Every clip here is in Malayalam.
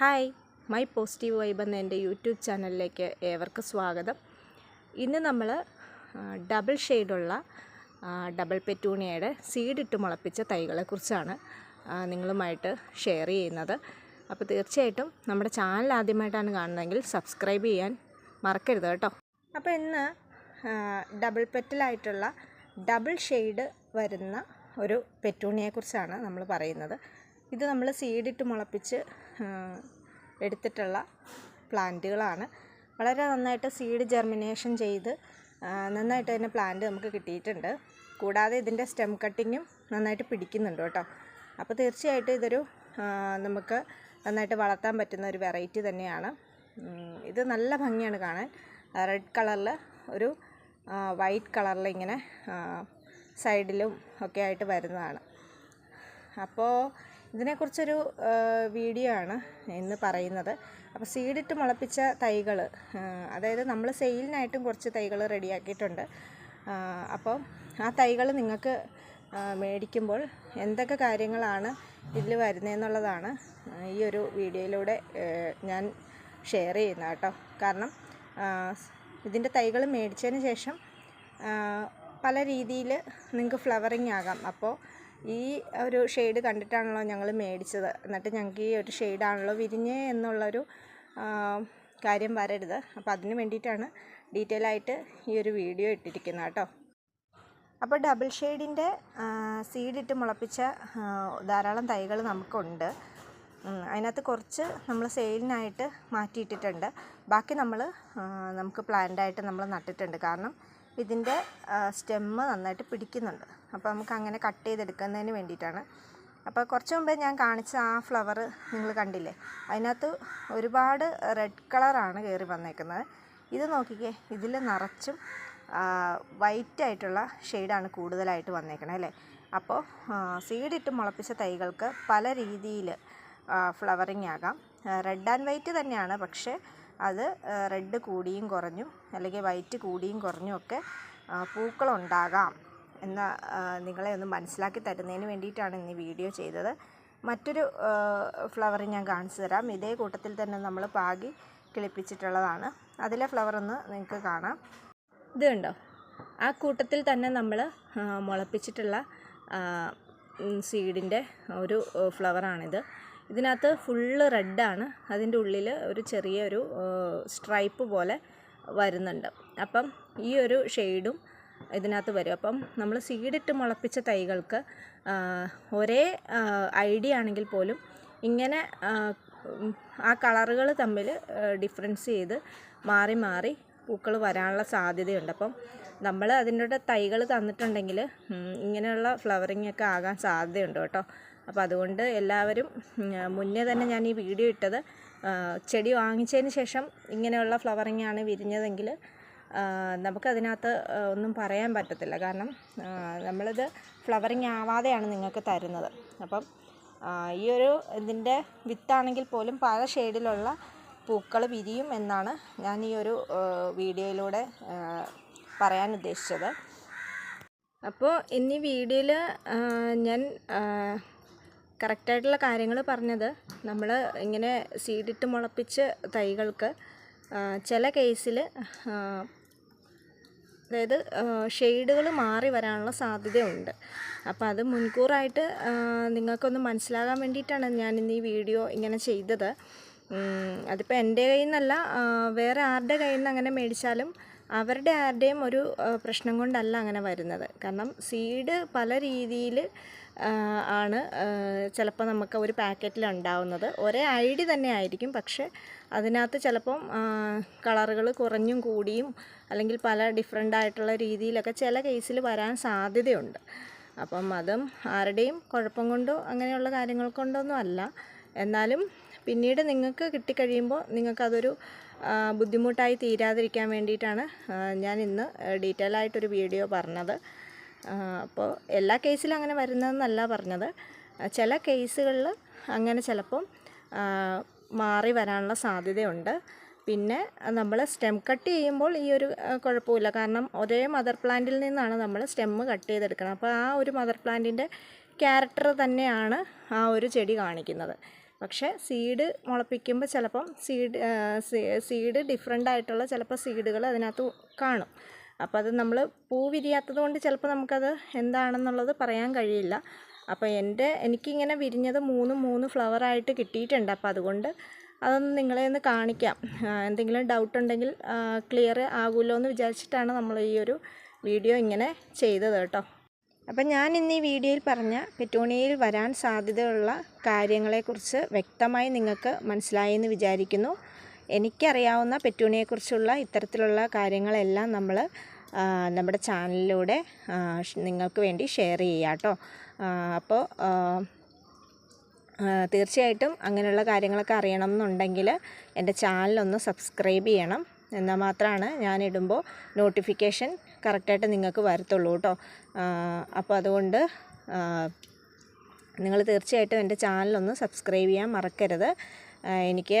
ഹായ് മൈ പോസിറ്റീവ് വൈബ് എന്ന എന്റെ യൂട്യൂബ് ചാനലിലേക്ക് ഏവർക്കും സ്വാഗതം. ഇന്ന് നമ്മൾ ഡബിൾ ഷെയ്ഡുള്ള ഡബിൾ പെറ്റൂണിയയുടെ സീഡിട്ട് മുളപ്പിച്ച തൈകളെക്കുറിച്ചാണ് നിങ്ങളുമായിട്ട് ഷെയർ ചെയ്യുന്നത്. അപ്പോൾ തീർച്ചയായിട്ടും നമ്മുടെ ചാനൽ ആദ്യമായിട്ടാണ് കാണുന്നതെങ്കിൽ സബ്സ്ക്രൈബ് ചെയ്യാൻ മറക്കരുത് കേട്ടോ. അപ്പോൾ ഇന്ന് ഡബിൾ പെറ്റലായിട്ടുള്ള ഡബിൾ ഷെയ്ഡ് വരുന്ന ഒരു പെറ്റൂണിയെക്കുറിച്ചാണ് നമ്മൾ പറയുന്നത്. ഇത് നമ്മൾ സീഡിട്ട് മുളപ്പിച്ച് എടുത്തിട്ടുള്ള പ്ലാന്റുകളാണ്. വളരെ നന്നായിട്ട് സീഡ് ജെർമിനേഷൻ ചെയ്ത് നന്നായിട്ട് തന്നെ പ്ലാന്റ് നമുക്ക് കിട്ടിയിട്ടുണ്ട്. കൂടാതെ ഇതിന്റെ സ്റ്റെം കട്ടിങ്ങും നന്നായിട്ട് പിടിക്കുന്നുണ്ട് കേട്ടോ. അപ്പോൾ തീർച്ചയായിട്ടും ഇതൊരു നമുക്ക് നന്നായിട്ട് വളർത്താൻ പറ്റുന്ന ഒരു വെറൈറ്റി തന്നെയാണ്. ഇത് നല്ല ഭംഗിയാണ് കാണാൻ. റെഡ് കളറിൽ ഒരു വൈറ്റ് കളറിൽ ഇങ്ങനെ സൈഡിലും ഒക്കെ ആയിട്ട് വരുന്നതാണ്. അപ്പോൾ ഇതിനെക്കുറിച്ചൊരു വീഡിയോ ആണ് ഇന്ന് പറയുന്നത്. അപ്പോൾ സീഡിട്ട് മുളപ്പിച്ച തൈകൾ അതായത് നമ്മൾ സെയിലിനായിട്ടും കുറച്ച് തൈകൾ റെഡിയാക്കിയിട്ടുണ്ട്. അപ്പോൾ ആ തൈകൾ നിങ്ങൾക്ക് മേടിക്കുമ്പോൾ എന്തൊക്കെ കാര്യങ്ങളാണ് ഇതിൽ വരുന്നതെന്നുള്ളതാണ് ഈ ഒരു വീഡിയോയിലൂടെ ഞാൻ ഷെയർ ചെയ്യുന്നത് കേട്ടോ. കാരണം ഇതിന്റെ തൈകൾ മേടിച്ചതിന് ശേഷം പല രീതിയിൽ നിങ്ങൾക്ക് ഫ്ലവറിങ് ആകാം. അപ്പോൾ ഈ ഒരു ഷെയ്ഡ് കണ്ടിട്ടാണല്ലോ ഞങ്ങൾ മേടിച്ചത്. എന്നിട്ട് ഞങ്ങൾക്ക് ഈ ഒരു ഷെയ്ഡാണല്ലോ വിരിഞ്ഞേ എന്നുള്ളൊരു കാര്യം വരരുത്. അപ്പോൾ അതിന് വേണ്ടിയിട്ടാണ് ഡീറ്റെയിൽ ആയിട്ട് ഈ ഒരു വീഡിയോ ഇട്ടിരിക്കുന്നത് കേട്ടോ. അപ്പോൾ ഡബിൾ ഷെയ്ഡിന്റെ സീഡിട്ട് മുളപ്പിച്ച ധാരാളം തൈകൾ നമുക്കുണ്ട്. അതിനകത്ത് കുറച്ച് നമ്മൾ സെയിലിനായിട്ട് മാറ്റിയിട്ടിട്ടുണ്ട്. ബാക്കി നമ്മൾ നമുക്ക് പ്ലാന്റായിട്ട് നമ്മൾ നട്ടിട്ടുണ്ട്. കാരണം ഇതിന്റെ സ്റ്റെമ്മ് നന്നായിട്ട് പിടിക്കുന്നുണ്ട്. അപ്പോൾ നമുക്ക് അങ്ങനെ കട്ട് ചെയ്തെടുക്കുന്നതിന് വേണ്ടിയിട്ടാണ്. അപ്പോൾ കുറച്ച് മുമ്പേ ഞാൻ കാണിച്ച ആ ഫ്ലവർ നിങ്ങൾ കണ്ടില്ലേ? അതിനകത്ത് ഒരുപാട് റെഡ് കളറാണ് കയറി വന്നേക്കുന്നത്. ഇത് നോക്കിക്കേ ഇതിൽ നിറച്ചും വൈറ്റ് ആയിട്ടുള്ള ഷെയ്ഡാണ് കൂടുതലായിട്ട് വന്നേക്കണേ അല്ലേ? അപ്പോൾ സീഡിട്ട് മുളപ്പിച്ച തൈകൾക്ക് പല രീതിയിൽ ഫ്ലവറിങ് ആകാം. റെഡ് ആൻഡ് വൈറ്റ് തന്നെയാണ് പക്ഷേ അത് റെഡ് കൂടിയും കുറഞ്ഞും അല്ലെങ്കിൽ വൈറ്റ് കൂടിയും കുറഞ്ഞും ഒക്കെ പൂക്കളുണ്ടാകാം എന്ന് നിങ്ങളെ ഒന്ന് മനസ്സിലാക്കി തരുന്നതിന് വേണ്ടിയിട്ടാണ് ഇന്ന് വീഡിയോ ചെയ്തത്. മറ്റൊരു ഫ്ലവർ ഞാൻ കാണിച്ചു തരാം. ഇതേ കൂട്ടത്തിൽ തന്നെ നമ്മൾ പാകി കിളിപ്പിച്ചിട്ടുള്ളതാണ്. അതിലെ ഫ്ലവർ ഒന്ന് നിങ്ങൾക്ക് കാണാം. ഇത് കണ്ടോ? ആ കൂട്ടത്തിൽ തന്നെ നമ്മൾ മുളപ്പിച്ചിട്ടുള്ള സീഡിന്റെ ഒരു ഫ്ലവറാണിത് ഇതിനകത്ത് ഫുള്ള് റെഡാണ്. അതിന്റെ ഉള്ളിൽ ഒരു ചെറിയൊരു സ്ട്രൈപ്പ് പോലെ വരുന്നുണ്ട്. അപ്പം ഈ ഒരു ഷെയ്ഡും ഇതിനകത്ത് വരും. അപ്പം നമ്മൾ സീഡിട്ട് മുളപ്പിച്ച തൈകൾക്ക് ഒരേ ഐഡിയ ആണെങ്കിൽ പോലും ഇങ്ങനെ ആ, കളറുകൾ തമ്മിൽ ഡിഫറൻസ് ചെയ്ത് മാറി മാറി പൂക്കൾ വരാനുള്ള സാധ്യതയുണ്ട്. അപ്പം നമ്മൾ അതിന്റെ തൈകൾ തന്നിട്ടുണ്ടെങ്കിൽ ഇങ്ങനെയുള്ള ഫ്ലവറിങ് ഒക്കെ ആകാൻ സാധ്യതയുണ്ട് കേട്ടോ. അപ്പോൾ അതുകൊണ്ട് എല്ലാവരും മുന്നേ തന്നെ ഞാൻ ഈ വീഡിയോ ഇട്ടത്. ചെടി വാങ്ങിച്ചതിന് ശേഷം ഇങ്ങനെയുള്ള ഫ്ലവറിങ് ആണ് വിരിഞ്ഞതെങ്കിൽ നമുക്കതിനകത്ത് ഒന്നും പറയാൻ പറ്റത്തില്ല. കാരണം നമ്മളിത് ഫ്ലവറിങ് ആവാതെയാണ് നിങ്ങൾക്ക് തരുന്നത്. അപ്പം ഈ ഒരു ഇതിന്റെ വിത്താണെങ്കിൽ പോലും പല ഷെയ്ഡിലുള്ള പൂക്കൾ വിരിയും എന്നാണ് ഞാൻ ഈ ഒരു വീഡിയോയിലൂടെ പറയാൻ ഉദ്ദേശിച്ചത്. അപ്പോൾ ഇനി വീഡിയോയിൽ ഞാൻ കറക്റ്റായിട്ടുള്ള കാര്യങ്ങൾ പറഞ്ഞത്. നമ്മൾ ഇങ്ങനെ സീഡിട്ട് മുളപ്പിച്ച് തൈകൾക്ക് ചില കേസിൽ അതായത് ഷെയ്ഡുകൾ മാറി വരാനുള്ള സാധ്യതയുണ്ട്. അപ്പോൾ അത് മുൻകൂറായിട്ട് നിങ്ങൾക്കൊന്ന് മനസ്സിലാകാൻ വേണ്ടിയിട്ടാണ് ഞാൻ ഇന്ന് ഈ വീഡിയോ ഇങ്ങനെ ചെയ്തത്. അതിപ്പോൾ എന്റെ കയ്യിൽ നിന്നല്ല വേറെ ആരുടെ കയ്യിൽ നിന്ന് അങ്ങനെ മേടിച്ചാലും അവരുടെ ആരുടെയും ഒരു പ്രശ്നം കൊണ്ടല്ല അങ്ങനെ വരുന്നത്. കാരണം സീഡ് പല രീതിയിൽ ആണ് ചിലപ്പോൾ നമുക്ക് ഒരു പാക്കറ്റിൽ ഉണ്ടാവുന്നത്. ഒരേ ഐ ഡി തന്നെ ആയിരിക്കും. പക്ഷെ അതിനകത്ത് ചിലപ്പം കളറുകൾ കുറഞ്ഞും കൂടിയും അല്ലെങ്കിൽ പല ഡിഫറെന്റ് ആയിട്ടുള്ള രീതിയിലൊക്കെ ചില കേസിൽ വരാൻ സാധ്യതയുണ്ട്. അപ്പം അതും ആരുടെയും കുഴപ്പം കൊണ്ടോ അങ്ങനെയുള്ള കാര്യങ്ങൾ കൊണ്ടൊന്നും അല്ല. എന്നാലും പിന്നീട് നിങ്ങൾക്ക് കിട്ടിക്കഴിയുമ്പോൾ നിങ്ങൾക്കതൊരു ബുദ്ധിമുട്ടായി തീരാതിരിക്കാൻ വേണ്ടിയിട്ടാണ് ഞാൻ ഇന്ന് ഡീറ്റെയിൽ ആയിട്ടൊരു വീഡിയോ പറഞ്ഞത്. അപ്പോൾ എല്ലാ കേസിലും അങ്ങനെ വരുന്നതെന്നല്ല പറഞ്ഞത്. ചില കേസുകളിൽ അങ്ങനെ ചിലപ്പം മാറി വരാനുള്ള സാധ്യതയുണ്ട്. പിന്നെ നമ്മൾ സ്റ്റെം കട്ട് ചെയ്യുമ്പോൾ ഈ ഒരു കുഴപ്പമില്ല. കാരണം ഒരേ മദർ പ്ലാന്റിൽ നിന്നാണ് നമ്മൾ സ്റ്റെമ്മ് കട്ട് ചെയ്തെടുക്കുന്നത് അപ്പോൾ ആ ഒരു മദർ പ്ലാന്റിന്റെ ക്യാരക്ടർ തന്നെയാണ് ആ ഒരു ചെടി കാണിക്കുന്നത്. പക്ഷേ സീഡ് മുളപ്പിക്കുമ്പോൾ ചിലപ്പം സീഡ് സീഡ് ഡിഫറെന്റ് ആയിട്ടുള്ള ചിലപ്പോൾ സീഡുകൾ അതിനകത്ത് കാണും. അപ്പോൾ അത് നമ്മൾ പൂ വിരിയാത്തത് കൊണ്ട് ചിലപ്പോൾ നമുക്കത് എന്താണെന്നുള്ളത് പറയാൻ കഴിയില്ല. അപ്പോൾ എന്റെ എനിക്കിങ്ങനെ വിരിഞ്ഞത് മൂന്ന് മൂന്ന് ഫ്ലവറായിട്ട് കിട്ടിയിട്ടുണ്ട്. അപ്പോൾ അതുകൊണ്ട് അതൊന്ന് നിങ്ങളെ ഒന്ന് കാണിക്കാം. എന്തെങ്കിലും ഡൗട്ട് ഉണ്ടെങ്കിൽ ക്ലിയർ ആകുമല്ലോ എന്ന് വിചാരിച്ചിട്ടാണ് നമ്മൾ ഈ ഒരു വീഡിയോ ഇങ്ങനെ ചെയ്തത് കേട്ടോ. അപ്പം ഞാൻ ഇന്ന് ഈ വീഡിയോയിൽ പറഞ്ഞ പെറ്റൂണിയയിൽ വരാൻ സാധ്യതയുള്ള കാര്യങ്ങളെക്കുറിച്ച് വ്യക്തമായി നിങ്ങൾക്ക് മനസ്സിലായി എന്ന് വിചാരിക്കുന്നു. എനിക്കറിയാവുന്ന പെറ്റൂണിയെക്കുറിച്ചുള്ള ഇത്തരത്തിലുള്ള കാര്യങ്ങളെല്ലാം നമ്മൾ നമ്മുടെ ചാനലിലൂടെ നിങ്ങൾക്ക് വേണ്ടി ഷെയർ ചെയ്യാം കേട്ടോ. അപ്പോൾ തീർച്ചയായിട്ടും അങ്ങനെയുള്ള കാര്യങ്ങളൊക്കെ അറിയണം എന്നുണ്ടെങ്കിൽ എന്റെ ചാനലൊന്ന് സബ്സ്ക്രൈബ് ചെയ്യണം. എന്നാൽ മാത്രമാണ് ഞാനിടുമ്പോൾ നോട്ടിഫിക്കേഷൻ കറക്റ്റായിട്ട് നിങ്ങൾക്ക് വരത്തുള്ളൂ കേട്ടോ. അപ്പോൾ അതുകൊണ്ട് നിങ്ങൾ തീർച്ചയായിട്ടും എന്റെ ചാനലൊന്ന് സബ്സ്ക്രൈബ് ചെയ്യാൻ മറക്കരുത്. എനിക്ക്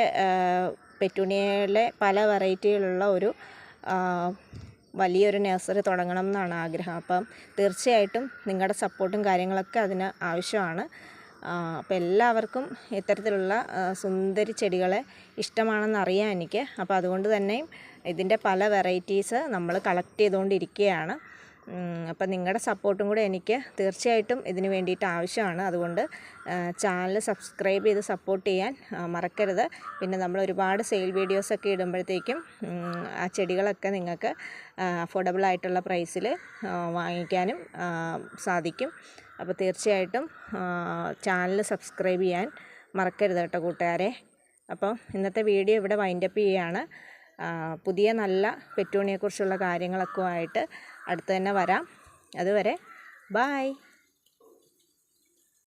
പെറ്റൂണിയയിലെ പല വെറൈറ്റിയിലുള്ള ഒരു വലിയൊരു നഴ്സറി തുടങ്ങണം എന്നാണ് ആഗ്രഹം. അപ്പം തീർച്ചയായിട്ടും നിങ്ങളുടെ സപ്പോർട്ടും കാര്യങ്ങളൊക്കെ അതിന് ആവശ്യമാണ്. അപ്പോൾ എല്ലാവർക്കും ഇത്തരത്തിലുള്ള സുന്ദരി ചെടികളെ ഇഷ്ടമാണെന്ന് അറിയാം എനിക്ക്. അപ്പോൾ അതുകൊണ്ട് തന്നെ ഇതിന്റെ പല വെറൈറ്റീസ് നമ്മൾ കളക്ട് ചെയ്തുകൊണ്ടിരിക്കുകയാണ്. അപ്പം നിങ്ങളുടെ സപ്പോർട്ടും കൂടെ എനിക്ക് തീർച്ചയായിട്ടും ഇതിന് വേണ്ടിയിട്ട് ആവശ്യമാണ്. അതുകൊണ്ട് ചാനൽ സബ്സ്ക്രൈബ് ചെയ്ത് സപ്പോർട്ട് ചെയ്യാൻ മറക്കരുത്. പിന്നെ നമ്മൾ ഒരുപാട് സെയിൽ വീഡിയോസൊക്കെ ഇടുമ്പോഴത്തേക്കും ആ ചെടികളൊക്കെ നിങ്ങൾക്ക് അഫോർഡബിൾ ആയിട്ടുള്ള പ്രൈസിൽ വാങ്ങിക്കാനും സാധിക്കും. അപ്പോൾ തീർച്ചയായിട്ടും ചാനൽ സബ്സ്ക്രൈബ് ചെയ്യാൻ മറക്കരുത് കേട്ടോ കൂട്ടുകാരെ. അപ്പോൾ ഇന്നത്തെ വീഡിയോ ഇവിടെ വൈൻഡപ്പ് ചെയ്യുകയാണ്. പുതിയ നല്ല പെറ്റൂണിയെക്കുറിച്ചുള്ള കാര്യങ്ങളൊക്കെ ആയിട്ട് അടുത്ത് തന്നെ വരാം. അതുവരെ ബായ്